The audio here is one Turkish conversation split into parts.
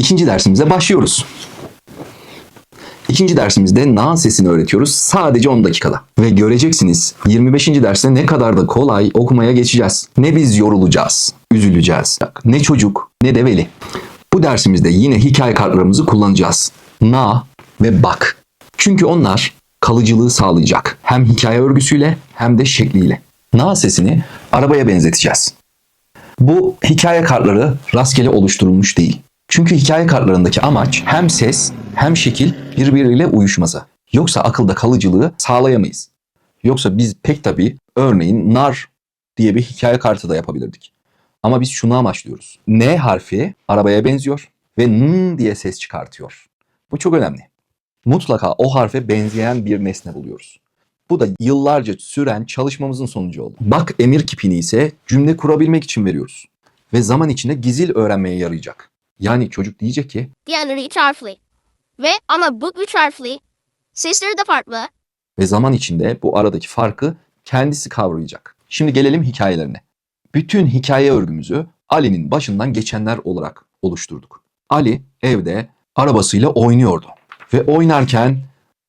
İkinci dersimize başlıyoruz. İkinci dersimizde na sesini öğretiyoruz sadece 10 dakikada. Ve göreceksiniz 25. derste ne kadar da kolay okumaya geçeceğiz. Ne biz yorulacağız, üzüleceğiz. Ne çocuk ne de veli. Bu dersimizde yine hikaye kartlarımızı kullanacağız. Na ve bak. Çünkü onlar kalıcılığı sağlayacak. Hem hikaye örgüsüyle hem de şekliyle. Na sesini arabaya benzeteceğiz. Bu hikaye kartları rastgele oluşturulmuş değil. Çünkü hikaye kartlarındaki amaç hem ses hem şekil birbiriyle uyuşması. Yoksa akılda kalıcılığı sağlayamayız. Yoksa biz pek tabii örneğin nar diye bir hikaye kartı da yapabilirdik. Ama biz şunu amaçlıyoruz. N harfi arabaya benziyor ve N diye ses çıkartıyor. Bu çok önemli. Mutlaka o harfe benzeyen bir nesne buluyoruz. Bu da yıllarca süren çalışmamızın sonucu oldu. Bak emir kipini ise cümle kurabilmek için veriyoruz. Ve zaman içinde gizil öğrenmeye yarayacak. Yani çocuk diyecek ki Diğerleri üç harfli. Ve ama bu üç harfli. Sesleri de farklı. ve zaman içinde bu aradaki farkı kendisi kavrayacak. Şimdi gelelim hikayelerine. Bütün hikaye örgümüzü Ali'nin başından geçenler olarak oluşturduk. Ali evde arabasıyla oynuyordu ve oynarken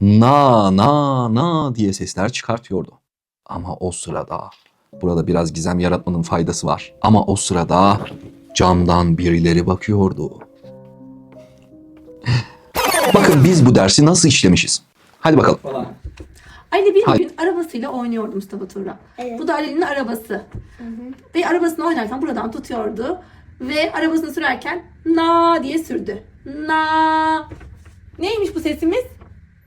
na na na diye sesler çıkartıyordu. Ama o sırada burada biraz gizem yaratmanın faydası var. Ama o sırada camdan birileri bakıyordu. Bakın biz bu dersi nasıl işlemişiz. Hadi bakalım. Ali bir Hayır. gün arabasıyla oynuyordu Mustafa Tuğra. Evet. Bu da Ali'nin arabası. Ve arabasını oynarken buradan tutuyordu. Ve arabasını sürerken na diye sürdü. Na. Neymiş bu sesimiz?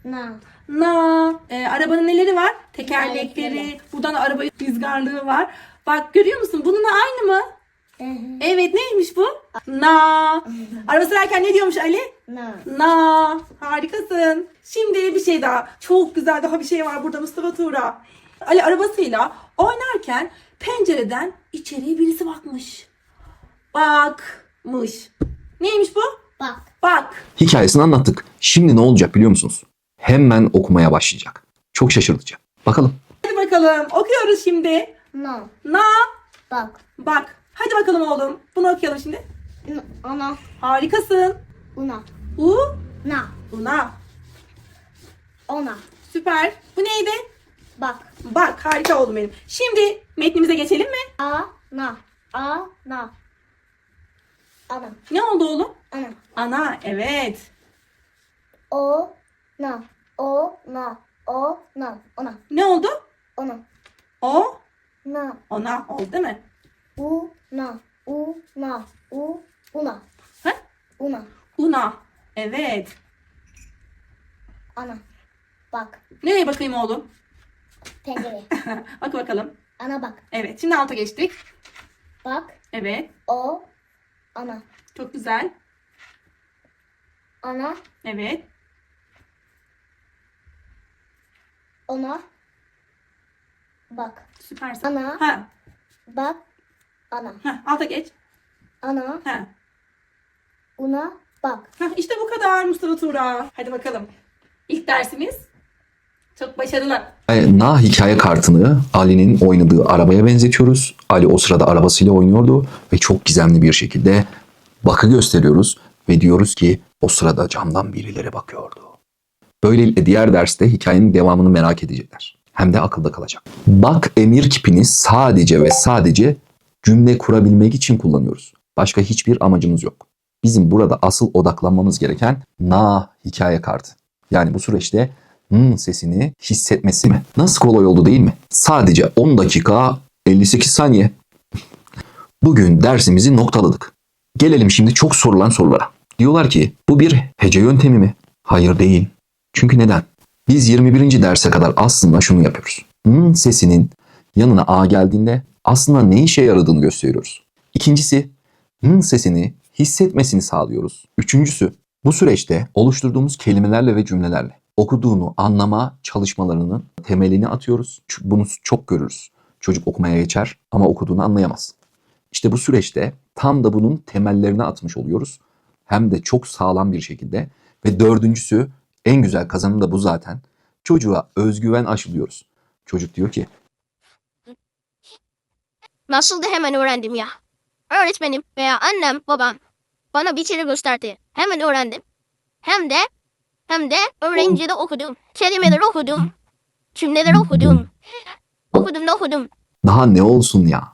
Na. Na. Ee, arabanın neleri var? Tekerlekleri. Tekerlekleri. Buradan araba rüzgarlığı var. Bak görüyor musun? Bununla aynı mı? Evet neymiş bu? Na. Araba sürerken ne diyormuş Ali? Na. Na. Harikasın. Şimdi bir şey daha. Çok güzel daha bir şey var burada Mustafa Tuğra. Ali arabasıyla oynarken pencereden içeriye birisi bakmış. Bakmış. Neymiş bu? Bak. Bak. Hikayesini anlattık. Şimdi ne olacak biliyor musunuz? Hemen okumaya başlayacak. Çok şaşırtıcı. Bakalım. Hadi bakalım. Okuyoruz şimdi. Na. Na. Bak. Bak. Hadi bakalım oğlum. Bunu okuyalım şimdi. Ana. Harikasın. Una. U. Na. Una. Ona. Süper. Bu neydi? Bak. Bak harika oldum benim. Şimdi metnimize geçelim mi? A. Na. A. Na. Ana. Ne oldu oğlum? Ana. Ana. Evet. O. Na. O. Na. O. Na. Ona. Ne oldu? Ona. O. Na. Ona oldu değil mi? U. Na. U. Na. U. Una. Ha? Una. Una. Evet. Ana. Bak. Nereye bakayım oğlum? Pencere. Bak bakalım. Ana bak. Evet. Şimdi alta geçtik. Bak. Evet. O. Ana. Çok güzel. Ana. Evet. Ona. Bak. Süpersin. Ana. Ha. Bak. Ana. Ha. Alta geç. Ana. Ha. Una. Bak. ha. İşte bu kadar Mustafa Tuğra. Hadi bakalım. İlk dersimiz. Çok başarılı. Na hikaye kartını Ali'nin oynadığı arabaya benzetiyoruz. Ali o sırada arabasıyla oynuyordu ve çok gizemli bir şekilde bakı gösteriyoruz ve diyoruz ki o sırada camdan birileri bakıyordu. Böylelikle diğer derste hikayenin devamını merak edecekler. Hem de akılda kalacak. Bak emir kipini sadece ve sadece cümle kurabilmek için kullanıyoruz. Başka hiçbir amacımız yok. Bizim burada asıl odaklanmamız gereken na hikaye kartı. Yani bu süreçte hmm sesini hissetmesi mi? Nasıl kolay oldu değil mi? Sadece 10 dakika 58 saniye. Bugün dersimizi noktaladık. Gelelim şimdi çok sorulan sorulara. Diyorlar ki bu bir hece yöntemi mi? Hayır değil. Çünkü neden? Biz 21. derse kadar aslında şunu yapıyoruz. Hmm sesinin yanına A geldiğinde aslında ne işe yaradığını gösteriyoruz. İkincisi hmm sesini hissetmesini sağlıyoruz. Üçüncüsü bu süreçte oluşturduğumuz kelimelerle ve cümlelerle okuduğunu anlama çalışmalarının temelini atıyoruz. Bunu çok görürüz. Çocuk okumaya geçer ama okuduğunu anlayamaz. İşte bu süreçte tam da bunun temellerini atmış oluyoruz. Hem de çok sağlam bir şekilde. Ve dördüncüsü en güzel kazanım da bu zaten. Çocuğa özgüven aşılıyoruz. Çocuk diyor ki Nasıl da hemen öğrendim ya. Öğretmenim veya annem babam bana bir şeyler gösterdi. Hemen öğrendim. Hem de hem de öğrencide okudum. Kelimeleri okudum. Cümleleri okudum. Okudum da okudum. Daha ne olsun ya?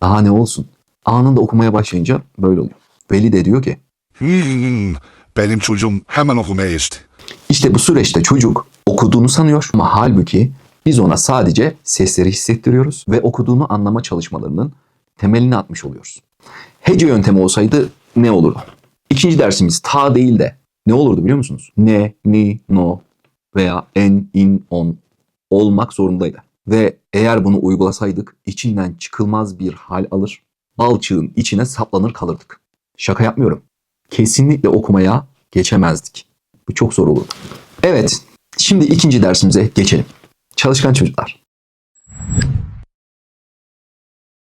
Daha ne olsun? Anında okumaya başlayınca böyle oluyor. Veli de diyor ki Hmm, benim çocuğum hemen okumaya geçti. işte bu süreçte çocuk okuduğunu sanıyor ama halbuki biz ona sadece sesleri hissettiriyoruz ve okuduğunu anlama çalışmalarının temelini atmış oluyoruz. Hece yöntemi olsaydı ne olurdu? İkinci dersimiz ta değil de ne olurdu biliyor musunuz? Ne, ni, no veya en, in, on olmak zorundaydı. Ve eğer bunu uygulasaydık içinden çıkılmaz bir hal alır. Balçığın içine saplanır kalırdık. Şaka yapmıyorum. Kesinlikle okumaya geçemezdik. Bu çok zor olurdu. Evet, şimdi ikinci dersimize geçelim. Çalışkan çocuklar.